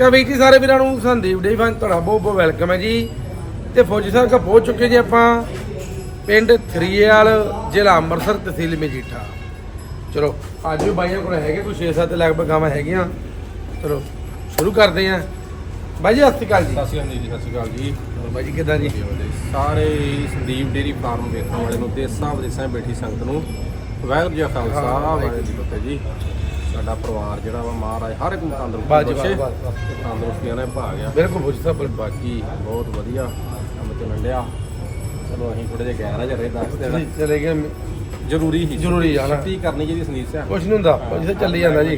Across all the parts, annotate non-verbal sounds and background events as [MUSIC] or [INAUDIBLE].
ਕਵੀ ਜੀ ਸਾਰੇ ਵੀਰਾਂ ਨੂੰ ਸੰਦੀਪ ਡੇ ਫਨ ਤੁਹਾਡਾ ਬਹੁਤ ਬਹੁਤ ਵੈਲਕਮ ਹੈ ਜੀ। ਤੇ ਫੌਜੀ ਸਾਹਿਬ ਕਾ ਪਹੁੰਚ ਚੁੱਕੇ ਜੀ ਆਪਾਂ ਪਿੰਡ ਥਰੀਏਵਾਲ ਜ਼ਿਲ੍ਹਾ ਅੰਮ੍ਰਿਤਸਰ ਤਹਿਸੀਲ ਮਜੀਠਾ। ਚਲੋ ਅੱਜ ਵੀ ਬਾਈਆਂ ਕੋਲ ਹੈਗੇ ਕੋਈ 6-7 ਲਗਭਗ ਗਾਵਾਂ ਹੈਗੀਆਂ। ਚਲੋ ਸ਼ੁਰੂ ਕਰਦੇ ਆਂ ਬਾਈ ਜੀ ਸਤਿ ਸ਼੍ਰੀ ਅਕਾਲ ਜੀ। ਸਤਿ ਸ਼੍ਰੀ ਅਕਾਲ ਜੀ ਸਤਿ ਸ਼੍ਰੀ ਅਕਾਲ ਜੀ। ਹੋਰ ਬਾਈ ਜੀ ਕਿੱਦਾਂ ਜੀ? ਸਾਰੇ ਸੰਦੀਪ ਡੇਰੀ ਫਾਰਮ ਵੇਖਣ ਵਾਲੇ ਨੂੰ ਤੇ ਸਾਹਿਬ ਦੇ ਸਾਹ ਬੈਠੀ ਸੰਗਤ ਨੂੰ। ਵਾਹਿਗੁਰੂ ਜੀ ਖਾਲਸਾ ਵਾਹਿਗੁਰੂ ਜੀ ਫਤਿਹ ਜੀ। ਸਾਡਾ ਪਰਿਵਾਰ ਜਿਹੜਾ ਵਾ ਮਹਾਰਾਜ ਹਰ ਇੱਕ ਨੂੰ ਬਾਜੀ ਤੰਦਰੁਸਤੀ ਬਾਜੀ ਬਖਸ਼ੇ ਬਾਜੀ ਤੇ ਤੰਦਰੁਸਤੀਆਂ ਨਾਲ ਭਾਗ ਆ ਬਿਲਕੁਲ ਫੌਜੀ ਸਾਹਿਬ ਬਾਕੀ ਬਹੁਤ ਵਧੀਆ ਕੰਮ ਚੱਲਣ ਡਿਆ। ਚਲੋ ਅਸੀਂ ਥੋੜੇ ਜਿਹਾ ਗੈਰ ਆ ਜਰੇ ਦੱਸ ਦੇਣਾ। ਜੀ ਚਲੇ ਗਏ। ਜ਼ਰੂਰੀ ਹੀ ਜ਼ਰੂਰੀ ਆ ਨਾ। ਛੁੱਟੀ ਕਰਨੀ ਚਾਹੀਦੀ ਸੰਦੀਪ ਸਿੰਘ ਕੁਛ ਨਹੀਂ ਹੁੰਦਾ ਸਾਹਿਬ ਚੱਲੀ ਜਾਂਦਾ ਜੀ।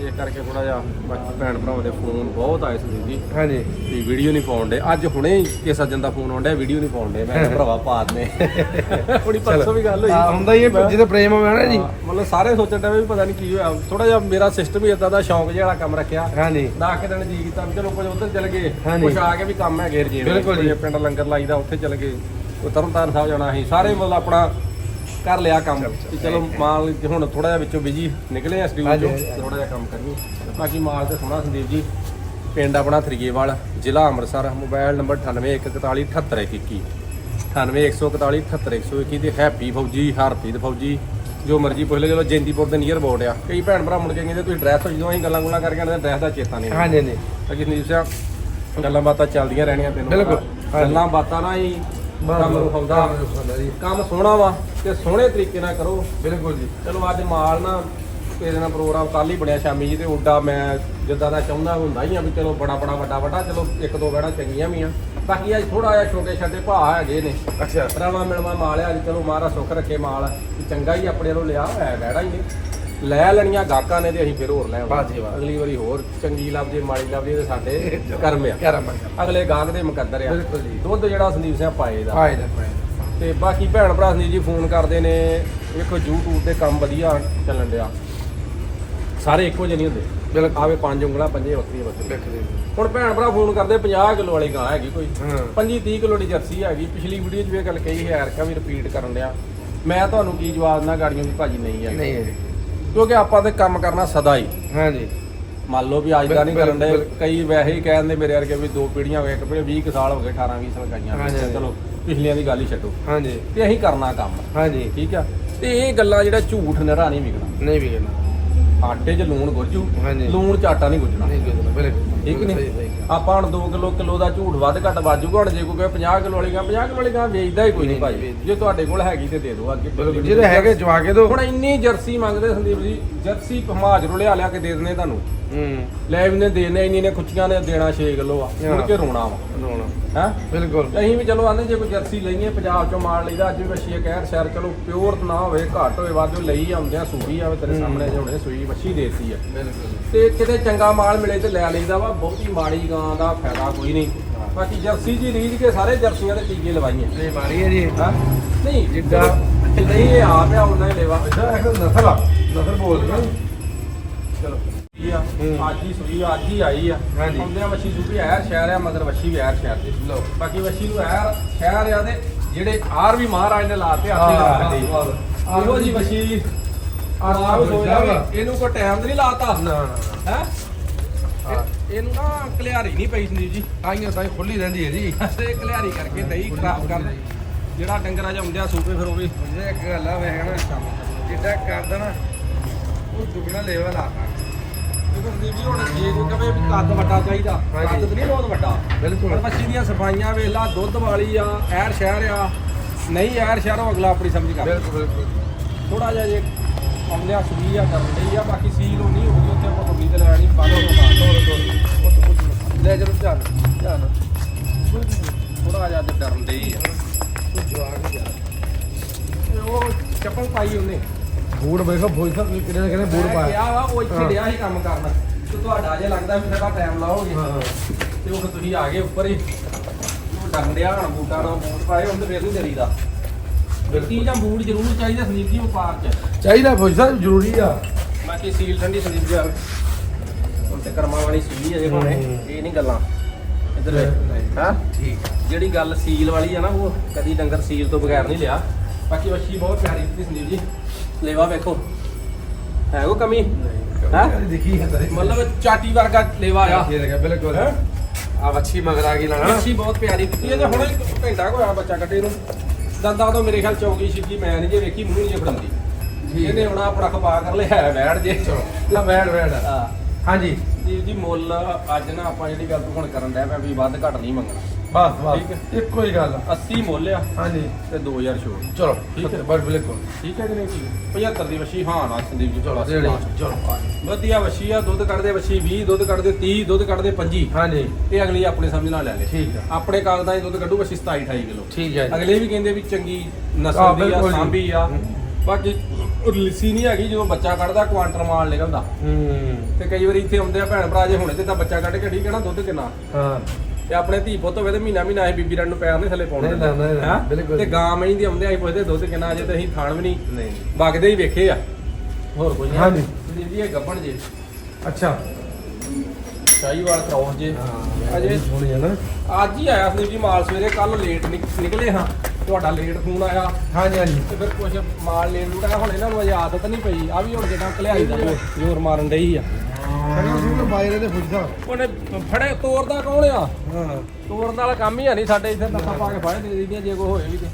ਇਹ ਕਰਕੇ ਥੋੜਾ ਜਿਹਾ ਬਾਕੀ ਭੈਣ ਭਰਾਵਾਂ ਦੇ ਫੋਨ ਬਹੁਤ ਆਏ ਸੰਦੀਪ ਜੀ। ਹਾਂਜੀ। ਵੀ ਵੀਡੀਓ ਨਹੀਂ ਪਾਉਣ ਦੇ ਅੱਜ ਹੁਣੇ ਹੀ ਕਿਸੇ ਸੱਜਣ ਦਾ ਫੋਨ ਆਉਂਦਾ ਵੀਡੀਓ ਨਹੀਂ ਪਾਉਣ ਦੇ ਮੈਂ ਕਿਹਾ ਭਰਾਵਾ ਪਾ ਦੇ [LAUGHS] ਹੁਣੀ ਪਰਸੋਂ ਵੀ ਗੱਲ ਹੋਈ। ਹਾਂ, ਹੁੰਦਾ ਹੀ ਹੈ ਜਿਹਦੇ ਪ੍ਰੇਮ ਹੋਵੇ ਨਾ ਜੀ। ਹਾਂ, ਮਤਲਬ ਸਾਰੇ ਸੋਚਣ ਦੇ ਵੀ ਪਤਾ ਨਹੀਂ ਕੀ ਹੋਇਆ। ਥੋੜਾ ਜਿਹਾ ਮੇਰਾ ਸਿਸਟਮ ਹੀ ਇਦਾਂ ਦਾ ਸ਼ੌਂਕ ਜਿਹਾ ਵਾਲਾ ਕੰਮ ਰੱਖਿਆ। ਹਾਂਜੀ। ਦਸ ਕੇ ਦਿਨ ਜੀ ਕੀਤਾ ਚਲੋ ਕੁਝ ਉਧਰ ਚਲ ਗਏ। ਕੁਝ ਆ ਕੇ ਵੀ ਕੰਮ ਹੈਗੇ ਰਜੀਵ। ਬਿਲਕੁਲ ਜੀ। ਪਿੰਡ ਲੰਗਰ ਲਾਈਦਾ ਉੱਥੇ ਚਲ ਗਏ। ਉਹ ਤਰਨਤਾਰਨ ਸਾਹਿਬ ਜਾਣਾ ਸੀ। ਸਾਰੇ ਮਤਲਬ ਆਪਣਾ ਕਰ ਲਿਆ ਕੰਮ। ਕਿ ਚਲੋ। ਮਾਲ ਹੁਣ ਥੋੜਾ ਜਿਹਾ ਵਿੱਚੋਂ ਬਿਜ਼ੀ ਨਿਕਲੇ ਆ ਸਟੂਡੀਓ ਚੋਂ। ਥੋੜਾ ਜਿਹਾ ਕੰਮ ਕਰੀਏ। ਬਾਕੀ ਮਾਲ ਤੇ ਸੋਹਣਾ ਸੰਦੀਪ ਜੀ ਪਿੰਡ ਆਪਣਾ ਥਰੀਏਵਾਲ ਜ਼ਿਲ੍ਹਾ ਅੰਮ੍ਰਿਤਸਰ ਮੋਬਾਈਲ ਨੰਬਰ 9814478121 9814478121 ਤੇ ਹੈਪੀ ਫੌਜੀ ਹਰਪ੍ਰੀਤ ਫੌਜੀ ਜੋ ਮਰਜ਼ੀ ਪੁੱਛ ਲਓ ਚਲੋ ਜੈਂਦੀਪੁਰ ਦੇ ਨੀਅਰ ਬੋਰਡ ਆ। ਕਈ ਭੈਣ ਭਰਾ ਮੁੜ ਕੇ ਕਹਿੰਦੇ ਤੁਸੀਂ ਐਡਰੈਸ ਜਦੋਂ ਅਸੀਂ ਗੱਲਾਂ ਗੁੱਲਾਂ ਕਰਕੇ ਆਉਂਦੇ ਐਡਰੈਸ ਦਾ ਚੇਤਾ ਨਹੀਂ ਹਾਂਜੀ ਹਾਂਜੀ। ਅਜੀ ਸੰਦੀਪ ਗੱਲਾਂ ਬਾਤਾਂ ਚੱਲਦੀਆਂ ਰਹਿਣੀਆਂ ਤੈਨੂੰ। ਬਿਲਕੁਲ। ਗੱਲਾਂ ਬਾਤਾਂ ਨਾਲ ਹੀ ਕੰਮ ਜੀ ਸੋਹਣਾ ਵਾ ਤੇ ਸੋਹਣੇ ਤਰੀਕੇ ਨਾਲ ਕਰੋ। ਬਿਲਕੁਲ ਜੀ। ਚਲੋ ਅੱਜ ਮਾਲ ਨਾ ਤੇਰੇ ਨਾਲ ਪ੍ਰੋਗਰਾਮ ਕੱਲ ਹੀ ਬਣਿਆ ਸ਼ਾਮੀ ਜੀ ਤੇ ਉੱਡਾ ਮੈਂ ਜਿੱਦਾਂ ਦਾ ਚਾਹੁੰਦਾ ਹੁੰਦਾ ਹੀ ਆ ਵੀ ਚਲੋ ਬੜਾ ਬੜਾ ਵੱਡਾ ਵੱਡਾ ਚਲੋ ਇੱਕ ਦੋ ਵੜਾ ਚੰਗੀਆਂ ਵੀ ਆ। ਬਾਕੀ ਅੱਜ ਥੋੜਾ ਜਿਹਾ ਛੋਟੇ ਛੱਡੇ ਭਾ ਹੈਗੇ ਨੇ। ਅੱਛਾ। ਭਰਾਵਾਂ ਮਿਲਵਾ ਮਾਲ ਆ ਅੱਜ ਚਲੋ ਮਹਾਰਾਜ ਸੁੱਖ ਰੱਖੇ ਮਾਲ ਚੰਗਾ ਹੀ ਆਪਣੇ ਵੱਲੋਂ ਲਿਆ ਹੋਇਆ ਵੈੜਾ ਹੀ ਨੇ ਲੈ ਲੈਣੀਆਂ ਗਾਹਕਾਂ ਨੇ ਤੇ ਅਸੀਂ ਫਿਰ ਹੋਰ ਲੈ ਆਉਣਾ। ਵਾਹ ਜੀ ਵਾਹ। ਅਗਲੀ ਵਾਰੀ ਹੋਰ ਚੰਗੀ ਲੱਭ ਜੇ ਮਾੜੀ ਲੱਭ ਜੇ ਤੇ ਸਾਡੇ [LAUGHS] ਕਰਮ ਆ। ਅਗਲੇ ਗਾਹਕ ਦੇ ਮੁਕੱਦਰ ਆ। ਬਿਲਕੁਲ ਜੀ। ਦੁੱਧ ਜਿਹੜਾ ਸੰਦੀਪ ਸਿੰਘ ਪਾਏ ਦਾ। ਫਾਇਦਾ ਫਾਇਦਾ ਤੇ ਬਾਕੀ ਭੈਣ ਭਰਾ ਸੰਦੀਪ ਜੀ ਫੋਨ ਕਰਦੇ ਨੇ ਵੇਖੋ YouTube ਤੇ ਕੰਮ ਵਧੀਆ ਚੱਲਣ ਡਿਆ। ਸਾਰੇ ਇੱਕੋ ਜਿਹੇ ਨਹੀਂ ਹੁੰਦੇ। ਬਿਲਕੁਲ। ਆਵੇ ਪੰਜ ਉਂਗਲਾਂ ਪੰਜੇ ਵੱਖਰੀਆਂ ਵੱਖਰੀਆਂ ਦੇਖਦੇ ਹੁਣ ਭੈਣ ਭਰਾ ਫੋਨ ਕਰਦੇ 50 ਕਿਲੋ ਵਾਲੀ ਗਾਂ ਹੈਗੀ ਕੋਈ। ਹਾਂ। 25 30 ਕਿਲੋ ਦੀ ਜਰਸੀ ਹੈਗੀ। ਪਿਛਲੀ ਵੀਡੀਓ 'ਚ ਵੀ ਇਹ ਗੱਲ ਕਹੀ ਹੈ ਯਾਰ ਵੀ ਰਿਪੀਟ ਕਰਨ ਡਿਆ। ਮੈਂ ਤੁਹਾਨੂੰ ਕੀ ਜਵਾਬ ਨਾ ਗਾੜੀਆਂ ਵੀ ਭਾਜੀ ਨਹੀਂ ਹੈ ਨਹੀਂ ਹੈ। ਜੀ। ਕਿਉਂਕਿ ਆਪਾਂ ਤੇ ਕੰਮ ਕਰਨਾ ਸਦਾ ਹੀ। ਹਾਂਜੀ। ਮੰਨ ਲਓ ਵੀ ਅੱਜ ਦਾ ਨਹੀਂ ਕਰਨ ਦੇ। ਕਈ ਵੈਸੇ ਹੀ ਕਹਿੰਦੇ ਮੇਰੇ ਵਰਗੇ ਵੀ ਦੋ ਪੀੜ੍ਹੀਆਂ ਹੋ ਗਏ ਇੱਕ ਪੀੜ੍ਹੀ 20 ਕੁ ਸਾਲ ਹੋ ਗਏ 18 20 ਸਾਲ ਗਾਈਆਂ। ਚਲੋ ਪਿਛਲੀਆਂ ਦੀ ਗੱਲ ਹੀ ਛੱਡੋ। ਹਾਂਜੀ। ਤੇ ਅਸੀਂ ਕਰਨਾ ਕੰਮ। ਹਾਂਜੀ। ਠੀਕ ਆ? ਤੇ ਇਹ ਗੱਲਾਂ ਜਿਹੜਾ ਝੂਠ ਨਿਹਰਾ ਨਹੀਂ ਵਿਕਣਾ। ਨਹੀਂ ਵੀ ਕਰਨਾ ਆਟੇ 'ਚ ਲੂਣ ਗੁੱਜੂ ਹਾਂਜੀ। ਲੂਣ 'ਚ ਆਟਾ ਨਹੀਂ ਬਿਲਕੁਲ। ਠੀਕ ਨਹੀਂ? ਆਪਾਂ ਹੁਣ 2 ਕਿਲੋ ਕਿਲੋ ਦਾ ਝੂਠ ਵੱਧ ਘੱਟ ਵਾਜੂਗਾ ਹੁਣ ਜੇ ਕੋਈ ਕਹੇ 50 ਕਿਲੋ ਵਾਲੀ ਗਾਂ 50 ਕਿਲੋ ਵਾਲੀ ਗਾਂ ਵੇਚਦਾ ਹੀ ਕੋਈ ਨਹੀਂ ਭਾਈ। ਜੇ ਤੁਹਾਡੇ ਕੋਲ ਹੈਗੀ ਤੇ ਦੇ ਦਿਓ ਅੱਗੇ ਜਿਹਦੇ ਹੈਗੇ ਜਵਾ ਕੇ ਦੋ ਹੁਣ ਇੰਨੀ ਜਰਸੀ ਮੰਗਦੇ ਸੰਦੀਪ ਜੀ ਜਰਸੀ ਹਮਾਜਰੋਂ ਲਿਆ ਲਿਆ ਕੇ ਦੇ ਦਿੰਦੇ ਤੁਹਾਨੂੰ। ਹੂੰ। ਲੈ ਵੀ ਨੇ ਦੇਣੇ ਇੰਨੀ ਨੇ ਖੁੱਚੀਆਂ ਨੇ ਦੇਣਾ 6 ਕਿਲੋ ਆ। ਮੁੜ ਕੇ ਰੋਣਾ ਵਾ। ਰੋਣਾ। ਹੈ? ਬਿਲਕੁਲ। ਅਸੀਂ ਵੀ ਚਲੋ ਆਂਦੇ ਜੇ ਕੋਈ ਜਰਸੀ ਲਈਏ ਪੰਜਾਬ ਚੋਂ ਮਾਲ ਲਈਦਾ ਅੱਜ ਵੀ ਵੱਛੀ ਹੈ ਕਹਿਰ ਸ਼ਹਿਰ ਚਲੋ ਪਿਓਰ ਨਾ ਹੋਵੇ ਘੱਟ ਹੋਵੇ ਵਾਜੋ ਲਈ ਆਉਂਦੇ ਆ ਸੂਈ ਆਵੇ ਤੇਰੇ ਸਾਹਮਣੇ ਜਿਹੇ ਸੂਈ ਵੱਛੀ ਦੇਤੀ ਆ। ਬਿਲਕੁਲ। ਤੇ ਕਿਤੇ ਚੰਗਾ ਮਾਲ ਮਿਲੇ ਤੇ ਲੈ ਲਈਦਾ ਵਾ ਬਹੁਤੀ ਮਾੜੀ ਗਾਂ ਦਾ ਫਾਇਦਾ ਕੋਈ ਨਹੀਂ। ਬਾਕੀ ਜਰਸੀ ਜੀ ਰੀਝ ਕੇ ਸਾਰੇ ਜਰਸੀਆਂ ਦੇ ਟੀਕੇ ਲਵਾਈਆਂ। ਇਹ ਮਾਰੀ ਹੈ ਜੀ। ਹਾਂ? ਨਹੀਂ ਜਿੱਦਾਂ- ਨਹੀਂ ਇਹ ਆਪ ਆ ਉਹਨਾਂ ਹੀ ਲੈਵਾ। ਇੱਕ ਨਸਲ ਆ। ਨਸਲ ਬੋਲਦੇ ਹੂੰ। ਅੱਜ ਹੀ ਸੂਈ ਅੱਜ ਹੀ ਆਈ ਆ। ਹਾਂਜੀ। ਆਉਂਦੇ ਆ ਵੱਛੀ ਸੂਈ ਐਰ ਸ਼ਹਿਰ ਆ ਮਗਰ ਵੱਛੀ ਵੀ ਐਰ ਸ਼ਹਿਰ ਦੇ ਲਓ। ਬਾਕੀ ਵੱਛੀ ਨੂੰ ਐਰ ਸ਼ਹਿਰ ਆ ਦੇ ਜਿਹੜੇ ਆਰ ਵੀ ਮਹਾਰਾਜ ਨੇ ਲਾਤੇ ਹਾਂ, ਹੱਥੇ ਹਾਂ, ਰੱਖਦੇ ਹਾਂ। ਇਹੋ ਜੀ ਵੱਛੀ ਆਹ ਸੋਚਦਾ ਵਾ। ਵੀ। ਇਹਨੂੰ ਕੋਈ ਟਾਈਮ ਤੇ ਨਹੀਂ ਲਾਤਾ। ਨਾ ਨਾ ਹੈ? ਹਾਂ। ਇਹਨੂੰ ਨਾ ਕਲਿਆਰੀ ਨਹੀਂ ਪਈ ਸੰਦੀਪ ਜੀ। ਆਈਆਂ ਤਾਂ ਖੁੱਲੀ ਰਹਿੰਦੀ ਹੈ ਜੀ। ਤੇ ਕਲਿਆਰੀ ਕਰਕੇ ਦਹੀਂ ਖਰਾਬ ਕਰ ਜਿਹੜਾ ਡੰਗਰਾਂ ਚ ਆਉਂਦੇ ਆ ਸੂਪੇ ਫਿਰ ਉਹ ਵੀ। ਮੁਝੇ ਇੱਕ ਗੱਲ ਆ ਵੇਖ ਨਾ। ਜਿੱਦਾਂ ਕਰਦਾ ਨਾ ਉਹ ਦੁਗਣਾ ਲੈਵਲ ਆ। ਕਿਉਂਕਿ ਸੰਦੀਪ ਜੀ ਹੁਣ ਜੇ ਕੋਈ ਕਵੇ ਵੀ ਕੱਦ ਵੱਡਾ ਚਾਹੀਦਾ ਹਾਂਜੀ। ਕੱਦ ਤੇ ਨਹੀਂ ਬਹੁਤ ਵੱਡਾ। ਬਿਲਕੁਲ। ਪਰ ਮੱਛੀ ਦੀਆਂ ਸਫਾਈਆਂ ਵੇਖ ਲਾ ਦੁੱਧ ਵਾਲੀ ਆ ਐਰ ਸ਼ਹਿਰ ਆ ਨਹੀਂ ਐਰ ਸ਼ਹਿਰੋਂ ਅਗਲਾ ਆਪਣੀ ਸਮਝ ਕਰ। ਬਿਲਕੁਲ ਬਿਲਕੁਲ। ਥੋੜਾ ਜਿਹਾ ਜੇ ਆਉਂਦਿਆ ਸੂਈ ਆ ਕਰਨ ਲਈ ਆ ਬਾਕੀ ਸੀਲ ਹੋਣੀ ਉੱਥੇ ਆਪਾਂ ਤੇ ਲੈਣੀ ਪਾ ਦੋ ਤੋੜ ਲੈ ਜਰੂਰ ਧਿਆਨ ਧਿਆਨ। ਥੋੜਾ ਜਿਹਾ ਤੇ ਡਰਨ ਡਈ ਆ। ਤੂੰ ਜਵਾਕ ਜਾ ਤੇ ਉਹ ਚੱਪਲ ਪਾਈ ਉਹਨੇ। ਬੂੜ ਵੇਖੋ ਫੌਜ ਸਾਹਿਬ ਕਿਹਨੇ ਨਾ ਮੈਂ ਪਾਇਆ। ਕਿਹਾ ਵਾ ਉਹ ਇੱਥੇ। ਡਿਆ ਸੀ ਕੰਮ ਕਰਨ। ਤੇ ਤੁਹਾਡਾ ਜੇ ਲੱਗਦਾ ਵੀ ਸਾਡਾ ਟਾਈਮ ਲਾਓਗੇ ਹਾਂ ਤੇ ਉਹ ਫਿਰ ਤੁਸੀਂ ਆ ਗਏ ਉੱਪਰ ਹੀ। ਉਹ ਹਣ ਬੂਟਾਂ ਨਾਲ ਬੂਟ ਪਾਏ ਤੇ ਫੇਰ ਨਹੀਂ ਡਰੀਦਾ ਬਿਲਕੁਲ ਜਾਂ ਬੂਟ ਜ਼ਰੂਰ ਚਾਹੀਦਾ ਸੰਦੀਪ ਜੀ ਵਪਾਰ 'ਚ। ਚਾਹੀਦਾ ਫੌਜ ਸਾਹਿਬ ਜ਼ਰੂਰੀ ਆ। ਬਾਕੀ ਸੀਲ ਠੰਡੀ ਸੰਦੀਪ ਜੀ ਆਵੇ ਹੁਣ ਤੇ ਕਰਮਾਂ ਵਾਲੀ ਸੀਲ ਅਜੇ ਹੋਣੇ। ਇਹ ਨਹੀਂ ਗੱਲਾਂ। ਇੱਧਰ ਵੇਖ। ਹਾਂ? ਠੀਕ। ਜਿਹੜੀ ਗੱਲ ਸੀਲ ਵਾਲੀ ਆ ਨਾ ਉਹ ਕਦੀ ਡੰਗਰ ਸੀਲ ਤੋਂ ਬਗੈਰ ਨਹੀਂ ਲਿਆ। ਬਾਕੀ ਵੱਛੀ ਬਹੁਤ ਪਿਆਰੀ ਦਿੱਤੀ ਸੰਦੀਪ ਜੀ। ਲੇਵਾ ਵੇਖੋ। ਹੈ ਕੋ ਕਮੀ? ਹੈਂ? ਦਿਖੀ ਹੈ ਤਾਂ। ਮਤਲਬ ਚਾਟੀ ਵਰਗਾ ਲੇਵਾ ਆ। ਇਹ ਦੇਖਿਆ ਬਿਲਕੁਲ। ਹੈਂ? ਆ ਵੱਛੀ ਮਗਰ ਆ ਗਈ ਨਾ ਮੱਛੀ ਬਹੁਤ ਪਿਆਰੀ ਦਿੱਤੀ ਹੈ ਜੇ ਹੁਣ ਘੰਟਾ ਕੁ ਹੋਇਆ ਬੱਚਾ ਕੱਢੇ ਨੂੰ। ਦੰਦਾਂ ਤੋਂ ਮੇਰੇ ਖਿਆਲ ਚੌਗੀ ਛਿੱਕੀ ਮੈਂ ਨਹੀਂ ਜੇ ਵੇਖੀ ਮੂੰਹ ਨਹੀਂ ਜੇ ਫੜਾਉਂਦੀ। ਠੀਕ ਇਹਨੇ ਹੁਣ ਆਪਣਾ ਖਪਾ ਕਰ ਲਿਆ ਬੈਠ ਜੇ। ਚਲੋ। ਲਾ ਬੈਠ ਬੈਠ। ਹਾਂ। ਹਾਂਜੀ। ਜੀ ਜੀ ਮੁੱਲ ਅੱਜ ਨਾ ਆਪਾਂ ਜਿਹੜੀ ਗੱਲ ਤੂੰ ਹੁਣ ਕਰਨ ਡਿਆ ਪਿਆ ਵੀ ਵੱਧ ਘੱਟ ਨਹੀਂ ਮੰਗਣਾ। ਬਸ ਬਸ। ਇੱਕੋ ਹੀ ਗੱਲ ਆ। 80 ਮੁੱਲ ਆ। ਹਾਂਜੀ। ਤੇ 2000 ਛੋੜ ਚਲੋ ਠੀਕ ਹੈ। ਬਸ ਬਿਲਕੁਲ ਠੀਕ ਹੈ ਕਿ ਨਹੀਂ ਠੀਕ 75 ਦੀ ਵਸ਼ੀ ਹਾਂ ਨਾ ਸੰਦੀਪ ਜੀ ਚਲੋ ਜਿਹੜੇ ਚਲੋ ਵਧੀਆ ਵਸ਼ੀ ਆ ਦੁੱਧ ਕੱਢਦੇ ਵਸ਼ੀ 20 ਦੁੱਧ ਕੱਢਦੇ 30 ਦੁੱਧ ਕੱਢਦੇ 25 ਹਾਂਜੀ। ਇਹ ਅਗਲੀ ਆਪਣੇ ਸਮਝ ਨਾਲ ਲੈ ਲੈ। ਠੀਕ ਆ। ਆਪਣੇ ਕਾਗਜ਼ਾਂ 'ਚ ਦੁੱਧ ਕੱਢੂ ਵਸ਼ੀ 27 28 ਕਿਲੋ। ਠੀਕ ਹੈ ਜੀ। ਅਗਲੇ ਵੀ ਕਹਿੰਦੇ ਵੀ ਚੰਗੀ ਹਾਂ, ਨਸਲ ਦੀ ਆ ਬਿਲਕੁਲ ਜੀ। ਸਾਂਭੀ ਆ। ਬਾਕੀ ਲਿੱਸੀ ਨਹੀਂ ਹੈਗੀ ਜਦੋਂ ਬੱਚਾ ਕੱਢਦਾ ਕੁਆਂਟਲ ਮਾਲ ਨਿਕਲਦਾ। ਹੂੰ। ਤੇ ਕਈ ਵਾਰੀ ਇੱਥੇ ਆਉਂਦੇ ਆ ਭੈਣ ਭਰਾ ਜੇ ਹੁਣੇ ਤੇ ਤਾਂ ਬੱਚਾ ਕੱਢ ਕੇ ਠੀਕ ਹੈ ਨਾ ਦੁੱਧ ਕਿੰਨਾ? ਹਾਂ। ਤੇ ਆਪਣੇ ਧੀ ਪੁੱਤ ਹੋਵੇ ਤੇ ਮਹੀਨਾ ਮਹੀਨਾ ਇਹ ਬੀਬੀ ਰਣ ਨੂੰ ਪੈਰ ਨਹੀਂ ਥੱਲੇ ਪਾਉਣੇ ਨਹੀਂ, ਹੈਂ? ਬਿਲਕੁਲ। ਤੇ ਗਾਂ ਮਹੀਂ ਦੀ ਆਉਂਦੇ ਅਸੀਂ ਪੁੱਛਦੇ ਦੁੱਧ ਕਿੰਨਾ ਅਜੇ ਤੇ ਅਸੀਂ ਖਾਣ ਵੀ ਨਹੀਂ। ਨਹੀਂ। ਵਗਦੇ ਹੀ ਵੇਖੇ ਆ। ਹੋਰ ਕੋਈ ਨਹੀਂ। ਹਾਂਜੀ। ਜੀ ਇਹ ਗੱਬਣ ਜੇ। ਅੱਛਾ। ਸ਼ਾਹੀਵਾਲ ਕਰਾਉਣ ਜੇ। ਹਾਂ ਅਜੇ- ਸੋਹਣੀ ਹੈ ਨਾ। ਅੱਜ ਹੀ ਆਇਆ ਸੰਦੀਪ ਜੀ ਮਾਲ ਸਵੇਰੇ ਕੱਲ ਲੇਟ ਨਿਕ- ਨਿਕਲੇ ਹਾਂ। ਤੁਹਾਡਾ ਲੇਟ ਫੋਨ ਆਇਆ। ਹਾਂਜੀ ਹਾਂਜੀ। ਤੇ ਫਿਰ ਕੁਝ ਮਾਲ ਲੇਟ ਲੂਟਾ ਹੁਣ ਇਹਨਾਂ ਨੂੰ ਅਜੇ ਆਦਤ ਨਹੀਂ ਪਈ। ਆ ਵੀ ਹੁਣ ਜਿੱਦਾਂ ਕਲਿਆਈ ਦਾ ਜ਼ੋਰ- ਜ਼ੋਰ ਮਾਰਨ ਡਈ ਆ। ਕਹਿੰਦਾ ਸੁਣ ਬਾਇਰੇ ਦੇ ਪੁੱਛਦਾ ਉਹਨੇ ਫੜੇ ਤੋਰਦਾ ਕੌਣ ਆ? ਹਾਂ। ਤੋਰਨ ਵਾਲਾ ਕੰਮ ਹੀ ਹੈ ਨਹੀਂ ਸਾਡੇ ਇੱਥੇ ਨੱਥਾ ਪਾ ਕੇ ਫੜ ਦੇ ਦਿੰਦੀਆਂ ਜੇ ਕੋਈ ਹੋਏ ਵੀ ਤੇ।